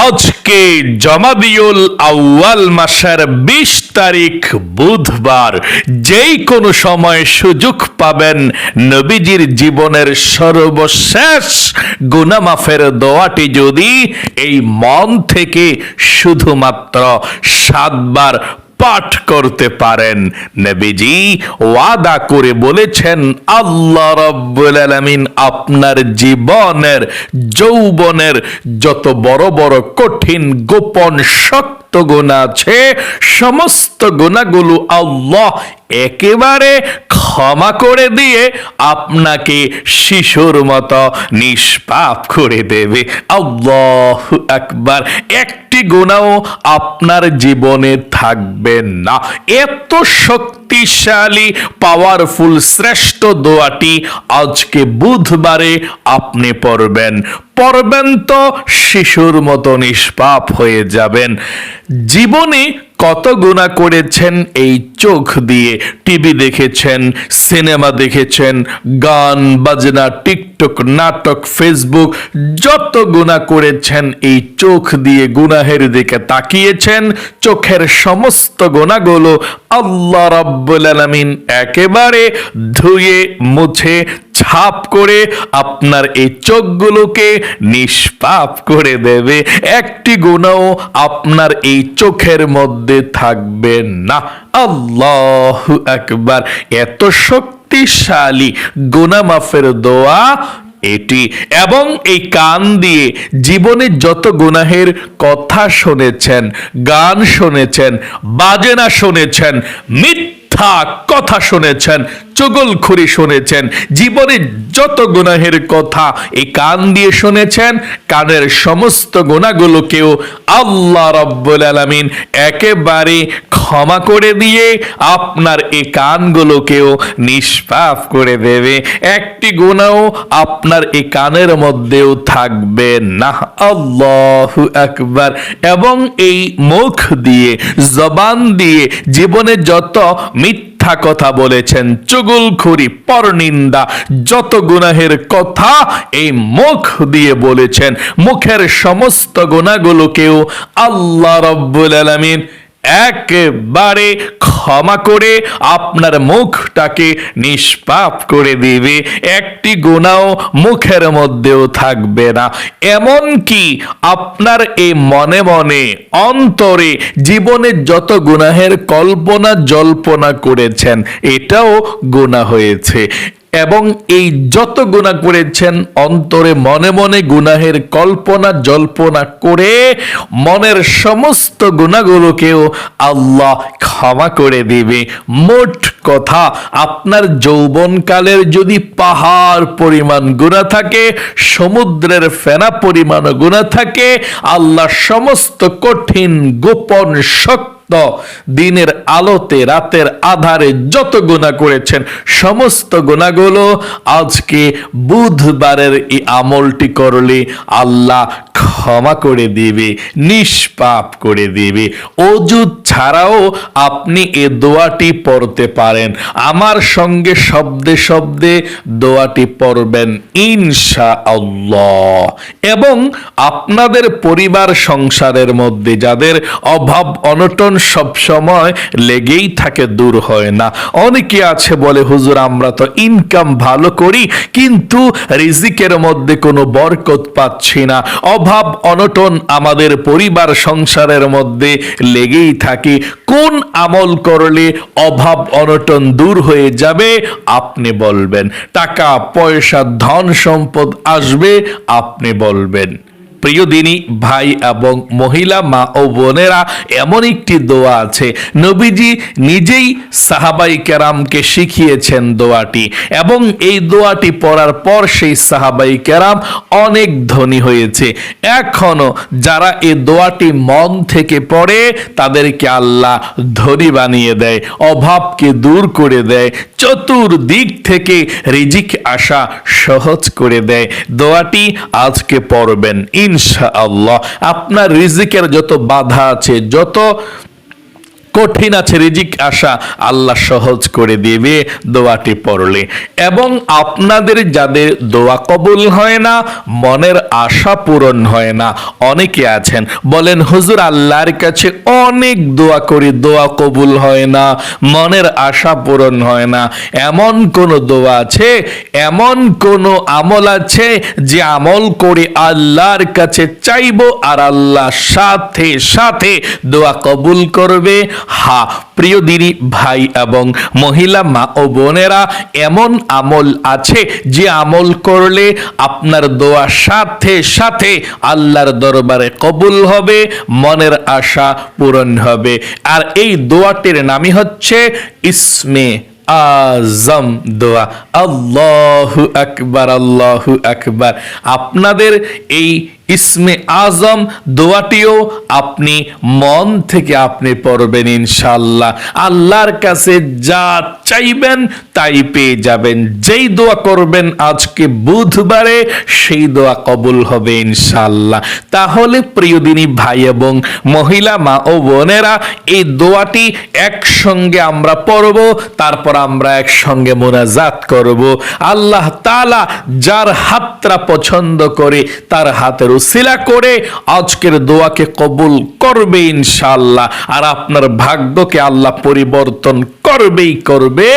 আজকে জমাদিউল আউয়াল মাসের বিশ তারিখ বুধবার, যেই কোনো সময় সুযোগ পাবেন নবীজির জীবনের সর্বশেষ গুনামাফের দোয়াটি যদি এই মন থেকে শুধুমাত্র সাতবার পাঠ করতে পারেন। নবীজি ওয়াদা করে বলেছেন, আল্লাহ রব্বুল আলামিন আপনার জীবনের, যৌবনের যত বড় বড় কঠিন গোপন শক্ত গুণা আছে, সমস্ত গুণাগুলো আল্লাহ একেবারে ক্ষমা করে দিয়ে আপনাকে শিশুর মতো নিষ্পাপ করে দেবে। আল্লাহ একবার একটি গুণাও আপনার জীবনে থাকবে না। এত শক্তিশালী পাওয়ারফুল শ্রেষ্ঠ দোয়াটি আজকে বুধবারে আপনি পড়বেন। পড়বেন তো শিশুর মতো নিষ্পাপ হয়ে যাবেন। জীবনে কত গুণা করেছেন এই চোখ দিয়ে। টিভি দেখেছেন, সিনেমা দেখেছেন, গান, বাজনা, টিকটক, নাটক, ফেসবুক, যত গুণা করেছেন এই চোখ দিয়ে গুনাহের দিকে তাকিয়েছেন। চোখের সমস্ত গুণাগুলো আল্লাহ রাব্বুল আলামিন একেবারে ধুয়ে মুছে ছাপ করে আপনার এই চোখগুলোকে নিষ্পাপ করে দেবে। একটি গুণাও আপনার এই চোখের মধ্যে থাকবে না। আল্লাহ একবার এত শক্তিশালী গোনা মাফের দোয়া এটি। এবং এই কান দিয়ে জীবনে যত গুনাহের কথা শুনেছেন, গান শুনেছেন, বাজনা শুনেছেন, মিথ্যা কথা শুনেছেন চগলখুরি শুনেছেন। জীবনে যত গুনাহের কথা এই কান দিয়ে শুনেছেন, কানের সমস্ত গুণাগুলোকেও আল্লাহ রব্বুল আলামিন একেবারে ক্ষমা করে দিয়ে আপনার এই কানগুলোকেও নিষ্পাপ করে দেবে। একটি গুণাও আপনার এই কানের মধ্যেও থাকবে না। আল্লাহ একবার এবং এই মুখ দিয়ে, জবান দিয়ে জীবনে যত মিথ্যা কথা বলেছেন, চুগুলখুরি, পরনিন্দা, যত গুনাহের কথা এই মুখ দিয়ে বলেছেন, মুখের সমস্ত গুণাগুলোকেও আল্লাহ রব্বুল আলামিন একেবারে ক্ষমা করে আপনার মুখটাকে নিষ্পাপ করে দিবে। একটি গোনাও মুখের মধ্যেও থাকবে না। এমন কি আপনার এই মনে মনে, অন্তরে জীবনে যত গুনাহের কল্পনা জল্পনা করেছেন, এটাও গোনা হয়েছে। এবং এই যত গুণা করেছেন, অন্তরে মনে মনে গুনাহের কল্পনা, জল্পনা করে মনের সমস্ত গুণাগুলোকেও আল্লাহ ক্ষমা করে দিবে। মোট কথা, আপনার যৌবনকালের যদি পাহাড় পরিমাণ গুণা থাকে, সমুদ্রের ফেনা পরিমাণ গুণা থাকে, আল্লাহ সমস্ত কঠিন গোপন শক্তি দিনের আলোতে, রাতের আধারে যত গুণা করেছেন, সমস্ত গুণাগুলো আজকে বুধবারের এই আমলটি করলে আল্লাহ ক্ষমা করে দিবে, নিষ্পাপ করে দিবে। অজুদ ছাড়াও আপনি এ দোয়াটি পড়তে পারেন। আমার সঙ্গে শব্দে শব্দে দোয়াটি পড়বেন ইনশা আল্লাহ এবং আপনাদের পরিবার সংসারের মধ্যে যাদের অভাব, অনটন সব সময় লেগেই থাকে, দূর হয় না। অনেকে আছে বলে, হুজুর, আমরা তো ইনকাম ভালো করি, কিন্তু রিজিকের মধ্যে কোনো বরকত পাচ্ছি না। অভাব অনটন আমাদের পরিবার সংসারের মধ্যে লেগেই থাকে। কোন আমল করলে অভাব অনটন দূর হয়ে যাবে? আপনি বলবেন, টাকা, পয়সা, ধন সম্পদ আসবে, আপনি বলবেন। প্রিয় দিনী ভাই এবং মহিলা, মা ও বোনেরা, এমন একটি দোয়া আছে। নবীজি নিজেই সাহাবাই কেরামকে শিখিয়েছেন দোয়াটি এবং এই দোয়াটি পড়ার পর সেই সাহাবাই কেরাম অনেক ধনী হয়েছে। এখনও যারা এই দোয়াটি মন থেকে পড়ে, তাদেরকে আল্লাহ ধনী বানিয়ে দেয়, অভাবকে দূর করে দেয়। চতুর্দিক থেকে রিজিক আসা সহজ করে দেয়। দোয়াটি আজকে পড়বেন ইনশা আল্লাহ আপনার রিজিকের যত বাধা আছে, যত কঠিন আছে, রিজিক আসা আল্লাহ সহজ করে দেবে দোয়াটি পড়লে। এবং আপনাদের যাদের দোয়া কবুল হয় না, মনের আশা পূরণ হয় না, অনেকে আছেন, বলেন, হুজুর, আল্লাহর কাছে অনেক দোয়া করি, দোয়া কবুল হয় না, মনের আশা পূরণ হয় না। এমন কোন দোয়া আছে, এমন কোন আমল আছে যে আমল করে আল্লাহর কাছে চাইব আর আল্লাহ সাথে সাথে দোয়া কবুল করবে? হা, প্রিয় দিদি, ভাই এবং মহিলা মা ও বোনেরা, এমন আমল আছে যে আমল করলে আপনার দোয়া সাথে সাথে আল্লাহর দরবারে কবুল হবে, মনের আশা পূরণ হবে। আর এই দোয়াটির নামই হচ্ছে ইসমে আজম দোয়া। আল্লাহু আকবার আল্লাহু আকবার। আপনাদের এই ইসমে আজম দোয়াটিও আপনি মন থেকে আপনি পড়বেন ইনশাল্লাহ আল্লাহর কাছে যা চাইবেন তাই পেয়ে যাবেন। যেই দোয়া করবেন আজকে বুধবারে, সেই দোয়া কবুল হবে ইনশাল্লাহ তাহলে প্রিয়দিনী ভাই এবং মহিলা, মা ও বোনেরা, এই দোয়াটি একসঙ্গে আমরা পড়ব, তারপর আমরা একসঙ্গে মোনাজাত করব। আল্লাহ তালা যার হাতটা পছন্দ করে, তার হাতের উসিলা করে আজকের দোয়াকে কবুল করবে ইনশাল্লাহ আর আপনার ভাগ্যকে আল্লাহ পরিবর্তন করবেই করবে।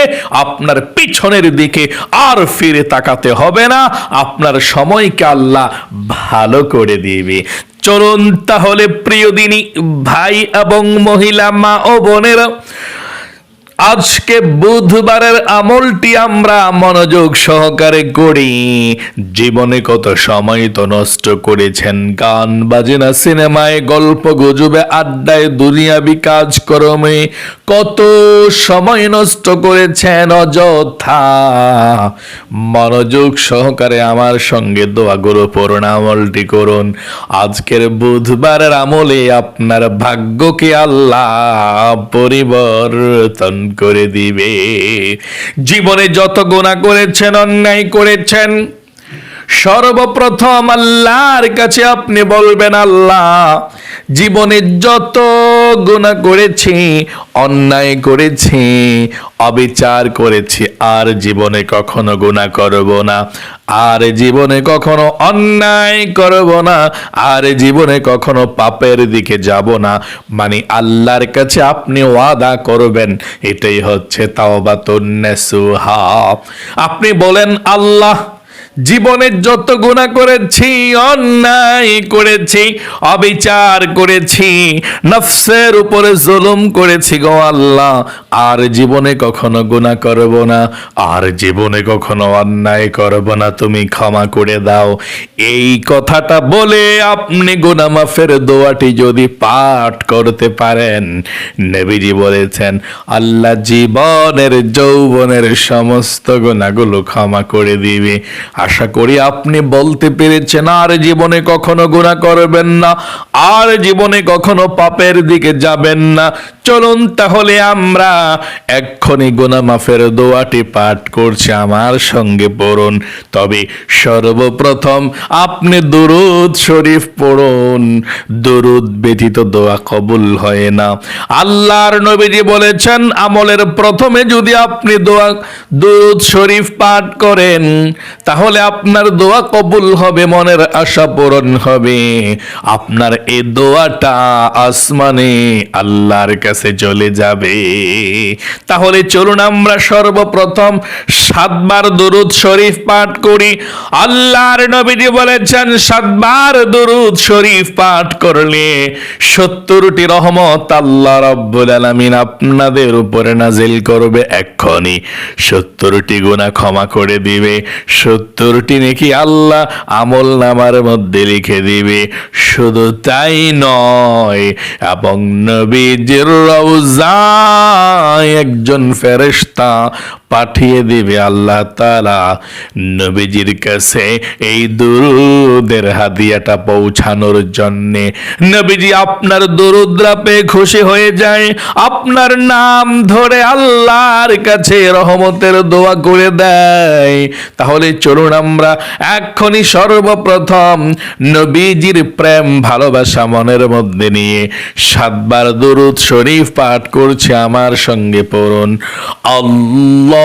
আপনার পিছনের দিকে আর ফিরে তাকাতে হবে না। আপনার সময়কে আল্লাহ ভালো করে দিবে। চলুন তাহলে প্রিয় দিনী, ভাই এবং মহিলা, মা ও বোনেরা আজকে বুধবারের আমলটি আমরা মনোযোগ সহকারে করি। জীবনে কত সময় তো নষ্ট করেছেন। গান, বাজনা, সিনেমায়, গল্প, গুজবে, আড্ডায়, দুনিয়াবি কাজকর্মে কত সময় নষ্ট করেছেন অযথা। মনোযোগ সহকারে আমার সঙ্গে দোয়াগুলো পড়ুন, আমলটি করুন। আজকের বুধবারের আমলে আপনার ভাগ্যকে আল্লাহ পরিবর্তন করে দিবে। জীবনে যত গোনা করেছেন, অন্যায় করেছেন, সর্বপ্রথম আল্লাহর কাছে আপনি বলবেন, আল্লাহ, জীবনে যত গুণা করেছি, অন্যায় করেছি, অবিচার করেছি। আর জীবনে কখনো গুণা করব না, আর জীবনে কখনো অন্যায় করব না, আর জীবনে কখনো পাপের দিকে যাব না। মানে আল্লাহর কাছে আপনি ওয়াদা করবেন, এটাই হচ্ছে তাওবাতুন নেসুহা। আপনি বলেন, আল্লাহ জীবনে যত গুণা করেছি, অন্যায় করেছি, অবিচার করেছি, নফসের উপরে জুলুম করেছি গো আল্লাহ, আর জীবনে কখনো গুণা করব না, আর জীবনে কখনো অন্যায় করব না, তুমি ক্ষমা করে দাও। এই কথাটা বলে আপনি গুনাহ মাফের দোয়াটি যদি পাঠ করতে পারেন, নবীজি বলেছেন, আল্লাহ জীবনের, যৌবনের সমস্ত গুণাগুলো ক্ষমা করে দিবে। আশা করি আপনি বলতে পেরেছেন, আর জীবনে কখনো গুণা করবেন না, আর জীবনে কখনো পাপের দিকে যাবেন না। চলুন তাহলে আমরা এক্ষুনি গুনা মাফের দোয়াটি পাঠ করছি, আমার সঙ্গে পড়ুন। তবে সর্বপ্রথম আপনি দুরুদ শরীফ পড়ুন। দুরুদ ব্যতীত দোয়া কবুল হয় না। আল্লাহর নবীজি বলেছেন, আমলের প্রথমে যদি আপনি দোয়া, দুরুদ শরীফ পাঠ করেন, তাহলে আপনার দোয়া কবুল হবে, মনের আশা পূরণ হবে। আপনার এ দোয়াটা আসমানে আল্লাহর কাছে চলে যাবে। তাহলে চলুন আমরা সর্বপ্রথম সাতবার দরুদ শরীফ পাঠ করি। আল্লাহর নবীজি বলেছেন, সাতবার দরুদ শরীফ পাঠ করলে সত্তরটি রহমত আল্লাহ রব্বুল আলামিন আপনাদের উপরে নাজিল করবে এক্ষুনি সত্তরটি গুনাহ ক্ষমা করে দিবে, সত্তরটি নাকি আল্লাহ আমল নামার মধ্যে লিখে দিবে। শুধু তাই নয়, এবং নবীজির রওজায় একজন ফেরেশতা পাঠিয়ে দিবে আল্লাহ তালা নবীজির কাছে এই দুরুদের হাদিয়াটা পৌঁছানোর জন্যে। নবীজি আপনার দরুদ্রা পেয়ে খুশি হয়ে যায়। আপনার নাম ধরে আল্লাহর কাছে রহমতের দোয়া করে দেয়। তাহলে চলুন আমরা এক্ষুনি সর্বপ্রথম নবীজির প্রেম, ভালোবাসা মনের মধ্যে নিয়ে সাতবার দরুদ শরীফ পাঠ করছে। আমার সঙ্গে পড়ুন। আল্লাহ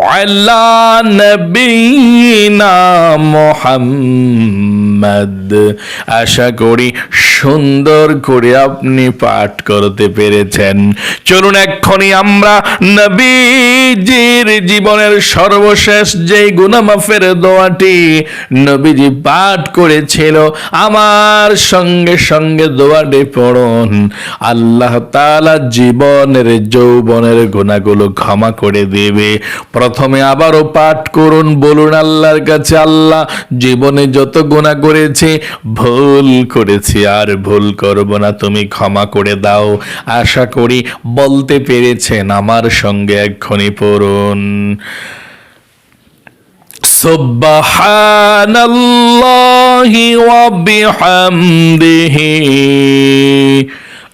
على نبينا محمد আশা করি সুন্দর করে আপনি পাঠ করতে পেরেছেন চলুন এক্ষুনি আমরা নবীজির জীবনের সর্বশেষ যে গুনামাফের দোয়াটি নবীজি পাঠ করেছিল আমার সঙ্গে সঙ্গে দোয়াটি পড়ুন আল্লাহ তাআলা জীবনের যৌবনের গুণাগুলো ক্ষমা করে দেবে প্রথমে আবারও পাঠ করুন বলুন আল্লাহর কাছে আল্লাহ জীবনে যত গুণা করেছি ভুল করেছি আর ভুল করব না তুমি ক্ষমা করে দাও আশা করি বলতে পেরেছেন আমার সঙ্গে এক্ষুনি পড়ুন سبحان الله وبحمده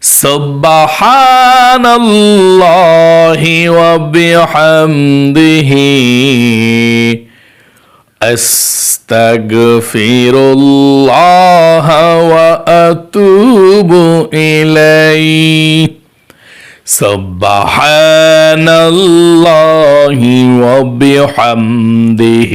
سبحان الله وبحمده. أستغفر الله وأتوب إليه. سبحان الله وبحمده.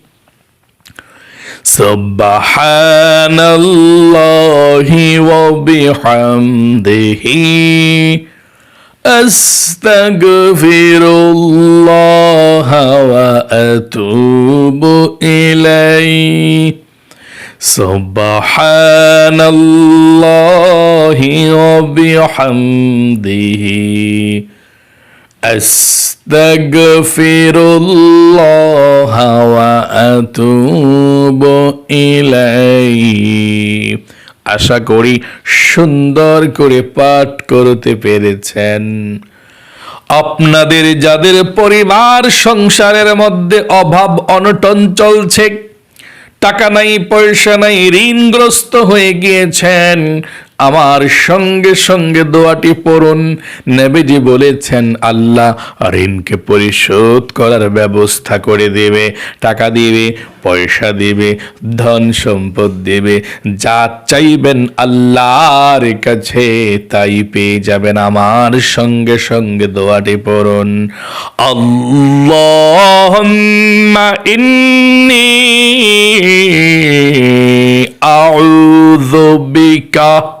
سبحان الله وبحمده. أستغفر الله وأتوب إليه. سبحان الله وبحمده. أستغفر الله وأتوب إليه আশা করি সুন্দর করে পাঠ করতে পেরেছেন আপনাদের যাদের পরিবার সংসারের মধ্যে অভাব অনটন চলছে টাকা নাই পয়সা নাই ঋণগ্রস্ত হয়ে গিয়েছেন আমার সঙ্গে সঙ্গে দোয়াটি পড়ুন। নেবেজি বলেছেন, আল্লাহ ঋণকে পরিশোধ করার ব্যবস্থা করে দেবে, টাকা দিবে, পয়সা দেবে, ধন সম্পদ দেবে। যা চাইবেন আল্লাহর কাছে, তাই পেয়ে যাবেন। আমার সঙ্গে সঙ্গে দোয়াটি পড়ুন। আল্লাহুম্মা ইন্নী আউযু বিকা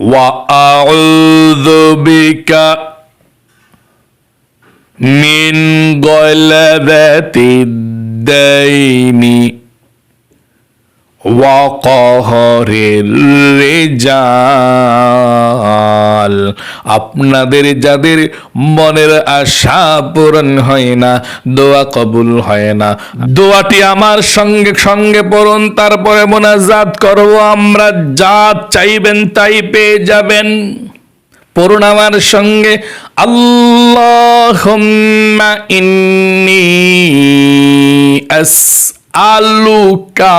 وأعوذ بك من غلبة الدين. ওয়াকহরের রেজাল। আপনাদের যাদের মনের আশা পূরণ হয় না, দোয়া কবুল হয় না। দোয়াটি আমার সঙ্গে সঙ্গে পড়ুন, তারপরে মোনাজাত করব। আমরা যা চাইবেন তাই পেয়ে যাবেন। পড়ুন আমার সঙ্গে আল্লাহ ইন্নি আস আলুকা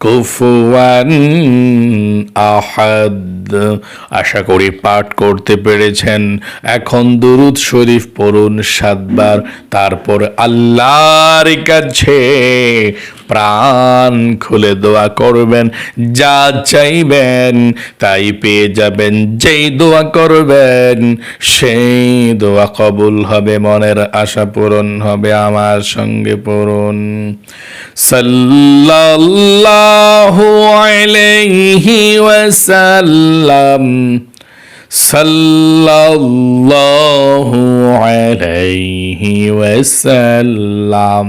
কুফুয়ান আহাদ। আশা করি পাঠ করতে পেরেছেন। এখন দুরুদ শরীফ পড়ুন সাতবার। তারপর আল্লাহর কাছে প্রাণ খুলে দোয়া করবেন, যা চাইবেন তাই পেয়ে যাবেন, যেই দোয়া করবেন সেই দোয়া কবুল হবে, মনের আশা পূরণ হবে, আমার সঙ্গে পূরণ সাল্লাল্লাহু আলাইহি ওয়াসাল্লাম, সাল্লাল্লাহু আলাইহি ওয়াসাল্লাম।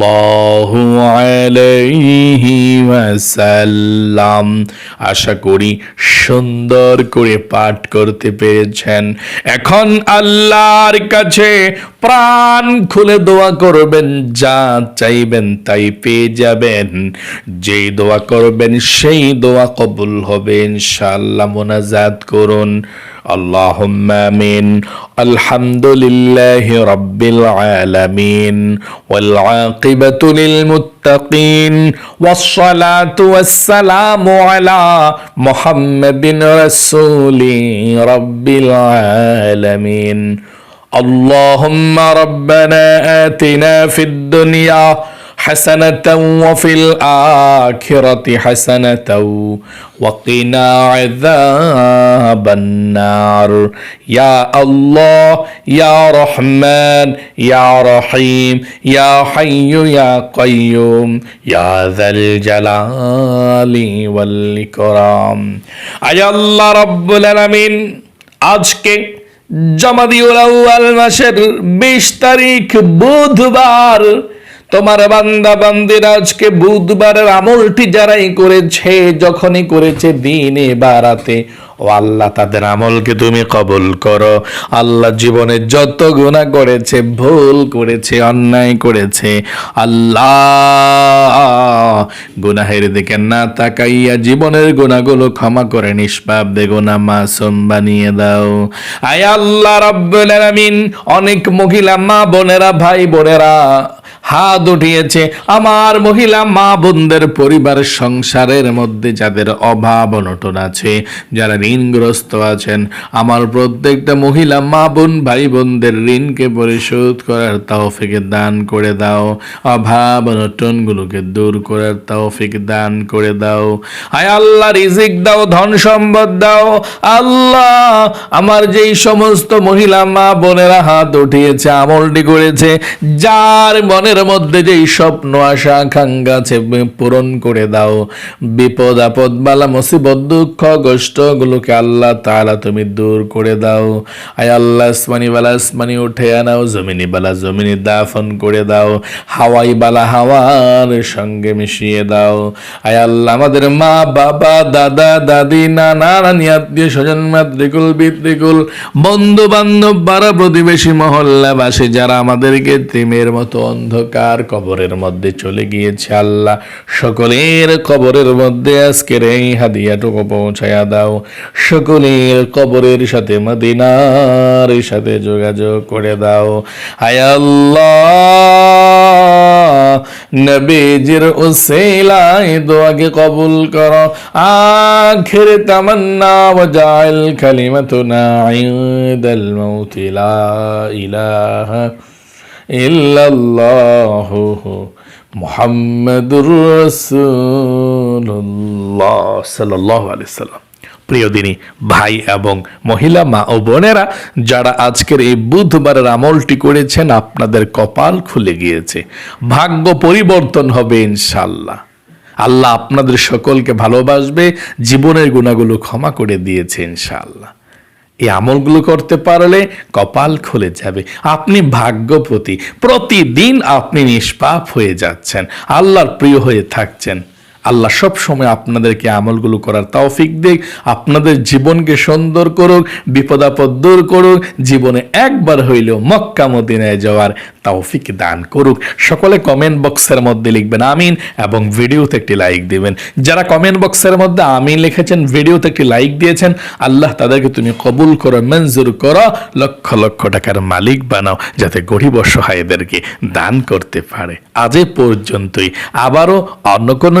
সাল্লাল্লাহু আলাইহি ওয়াসাল্লাম। আশা করি সুন্দর করে পাঠ করতে পেরেছেন। এখন আল্লাহর কাছে প্রাণ খুলে দোয়া করবেন, যা চাইবেন তাই পেয়ে যাবেন। যেই দোয়া করবেন, সেই দোয়া কবুল হবে, ইনশাআল্লাহ মোনাজাত করুন। اللهم آمين. الحمد لله رب العالمين. والعاقبة للمتقين. والصلاة والسلام على محمد رسول رب العالمين. اللهم ربنا آتنا في الدنيا حسنة وفي الآخرة حسنة وقنا عذاب النار يا الله يا رحمن يا رحيم يا حي يا قيوم يا ذا الجلال والإكرام আয় আল্লাহ রব্বুল আলামিন আজকে জমাদিউল আউয়াল মাসের বিশ তারিখ বুধবার তোমার বান্দা বান্দির আজকে বুধবারের আমলটি যারাই করেছে যখনই করেছে দিনে বা রাতে ও আল্লাহ তাদের আমলকে তুমি কবুল করো। আল্লাহ জীবনে যত গুণা করেছে, ভুল করেছে, অন্যায় করেছে, আল্লাহ গুনাহের দিকে না তাকাইয়া জীবনের গুণাগুলো ক্ষমা করে নিষ্পাপ দে গুণা মাসুম বানিয়ে দাও। আয় আল্লাহ রাব্বুল আলামিন, অনেক মহিলা মা বোনেরা, ভাই বোনেরা হাত উঠিয়েছে। আমার মহিলা মা বোনদের পরিবার সংসারের মধ্যে যাদের অভাব অনটন আছে, যারা ঋণগ্রস্ত আছেন। আমার প্রত্যেকটা মহিলা মা বোন, ভাই বোনদের ঋণকে পরিশোধ করার তৌফিক দান করে দাও। অভাব অনটনগুলোকে দূর করার তৌফিক দান করে দাও। আয় আল্লাহ, রিজিক দাও, ধন সম্পদ দাও। আল্লাহ আমার যেই সমস্ত মহিলা মা বোনেরা হাত উঠিয়েছে, আমলটি করেছে, যার মনের মধ্যে যেই স্বপ্ন, আশা, আকাঙ্ক্ষা আছে, পূরণ করে দাও। বিপদ, আপদ, বালা, মুসিবত, দুঃখ, কষ্ট গুলোকে আল্লাহ তাআলা তুমি দূর করে দাও। আয় আল্লাহ, আসমানি বালা আসমানি উঠে আনাও, জমিনি বালা জমিনি দাফন করে দাও। হাওয়াই বালা হাওয়ার সঙ্গে মিশিয়ে দাও। আয় আল্লাহ, আমাদের মা, বাবা, দাদা, দাদি, নানা নানি আত্মীয় স্বজন, মাতৃকুল, পিতৃকুল বন্ধু বান্ধব পাড়া প্রতিবেশী, মহল্লাবাসী, যারা আমাদেরকে তিমের মতো অন্ধকার কবরের মধ্যে চলে গিয়েছে, আল্লাহ, সকলের কবরের মধ্যে আজকের এই হাদিয়াটুকু পৌঁছায়া দাও। সকলের কবরের সাথে, মদিনার সাথে যোগাযোগ করে দাও। আল্লাহ, নবীজির উসিলায় দোয়াকে কবুল করো। আখির তামান্না ওয়াজাল কালিমাতুনা ইনদাল মাউত লা ইলাহা ইল্লাল্লাহু মুহাম্মাদুর রাসূলুল্লাহ সাল্লাল্লাহু আলাইহি সাল্লাম। প্রিয় দিনী ভাই এবং মহিলা, মা ও বোনেরা, যারা আজকের এই বুধবারের আমলটি করেছেন, আপনাদের কপাল খুলে গিয়েছে। ভাগ্য পরিবর্তন হবে ইনশাল্লাহ আল্লাহ আপনাদের সকলকে ভালোবাসবে, জীবনের গুণাগুলো ক্ষমা করে দিয়েছে ইনশাআল্লাহ। এই আমলগুলো করতে পারলে কপাল খুলে যাবে। আপনি ভাগ্যপতি। প্রতিদিন আপনি নিষ্পাপ হয়ে যাচ্ছেন। আল্লাহর প্রিয় হয়ে থাকছেন। আল্লাহ সব সময় আপনাদেরকে আমলগুলো করার তৌফিক দিক, আপনাদের জীবনকে সুন্দর করুক বিপদাপদ দূর করুক, জীবনে একবার হইলেও মক্কা মদিনায় যাওয়ার তৌফিক দান করুক। সকলে কমেন্ট বক্সের মধ্যে লিখবেন আমিন এবং ভিডিওতে একটি লাইক দিবেন। যারা কমেন্ট বক্সের মধ্যে আমিন লিখেছেন, ভিডিওতে একটি লাইক দিয়েছেন, আল্লাহ তাদেরকে তুমি কবুল করো, মঞ্জুর করো, লক্ষ লক্ষ টাকার মালিক বানাও, যাতে গরিব অসহায়দেরকে দান করতে পারে। আজ পর্যন্তই। আবারও অন্য কোনো